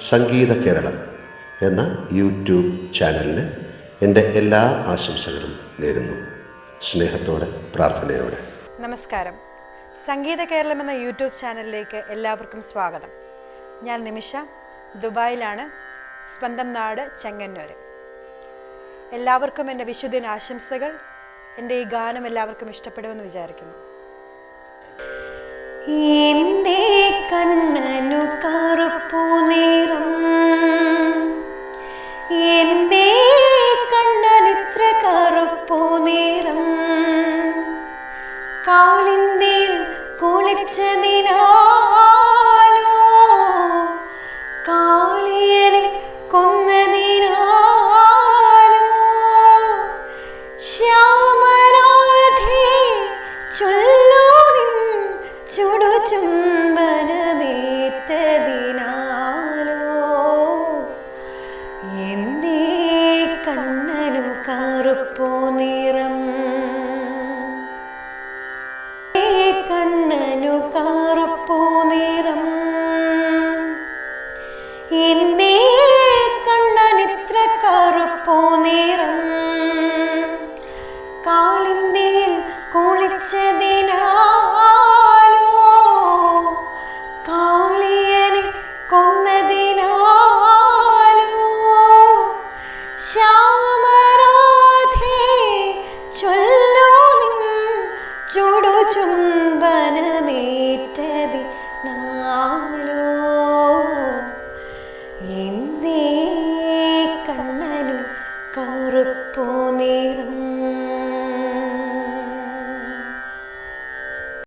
സംഗീത കേരളം എന്ന യൂട്യൂബ് ചാനലിന് എന്റെ എല്ലാ ആശംസകളും നേരുന്നു. സ്നേഹത്തോടെ പ്രാർത്ഥനയോടെ. നമസ്കാരം. സംഗീത കേരളം എന്ന യൂട്യൂബ് ചാനലിലേക്ക് എല്ലാവർക്കും സ്വാഗതം. ഞാൻ നിമിഷ ദുബായിലാണ് സ്വന്തം നാട് ചെങ്ങന്നൂർ എല്ലാവർക്കും എന്റെ വിശുദ്ധിന് ആശംസകൾ എന്റെ ഈ ഗാനം എല്ലാവർക്കും ഇഷ്ടപ്പെടുമെന്ന് വിചാരിക്കുന്നു. എന്റെ എന്റെ കണ്ണനിത്ര കറുപ്പു നേരം. കാളിന്തിൽ കുളിച്ചതിനാലോ കാളിയനെ കൊന്നതിനാലോ ശ്യാമരാധേ ചൊല്ലു നിൻ ചുടു എന്റെ കണ്ണനു കറുപ്പോ നിറം. കണ്ണനു കറുപ്പോ നിറം. എന്നീ കണ്ണനിത്ര കറുപ്പോ നിറം. കാളിന്തിയിൽ കുളിച്ചതിനാലോ ചൊല്ലു നിൻ ചുടു ചുംബനമേറ്റതിനാലോ